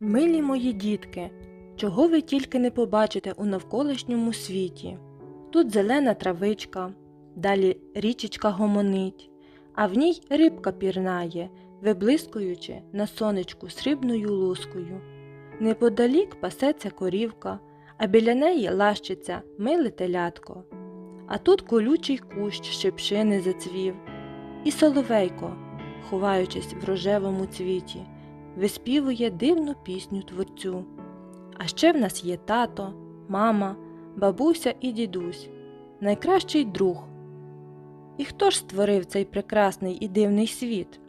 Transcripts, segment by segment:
Милі мої дітки, чого ви тільки не побачите у навколишньому світі. Тут зелена травичка, далі річечка гомонить, а в ній рибка пірнає, виблискуючи на сонечку срібною лускою. Неподалік пасеться корівка, а біля неї лащиться миле телятко. А тут колючий кущ шипшини зацвів, і соловейко, ховаючись в рожевому цвіті, виспівує дивну пісню творцю. А ще в нас є тато, мама, бабуся і дідусь, найкращий друг. І хто ж створив цей прекрасний і дивний світ?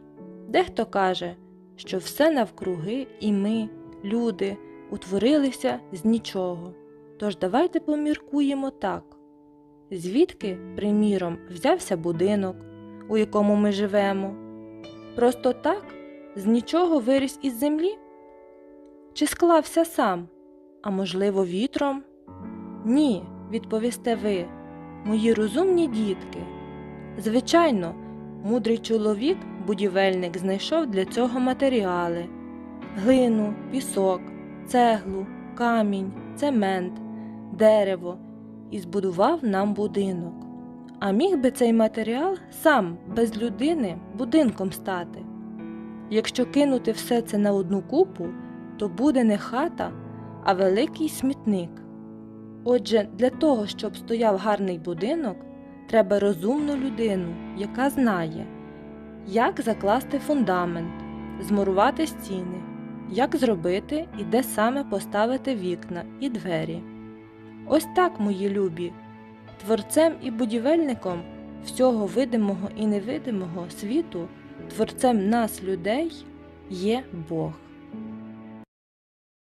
Дехто каже, що все навкруги і ми, люди, утворилися з нічого. Тож давайте поміркуємо так. Звідки, приміром, взявся будинок, у якому ми живемо? Просто так, з нічого виріс із землі? Чи склався сам, а можливо, вітром? Ні, відповісте ви, мої розумні дітки. Звичайно, мудрий чоловік, будівельник, знайшов для цього матеріали глину, пісок, цеглу, камінь, цемент, дерево і збудував нам будинок. А міг би цей матеріал сам без людини будинком стати. Якщо кинути все це на одну купу, то буде не хата, а великий смітник. Отже, для того, щоб стояв гарний будинок, треба розумну людину, яка знає, як закласти фундамент, змурувати стіни, як зробити і де саме поставити вікна і двері. Ось так, мої любі, творцем і будівельником всього видимого і невидимого світу, Творцем нас, людей, є Бог.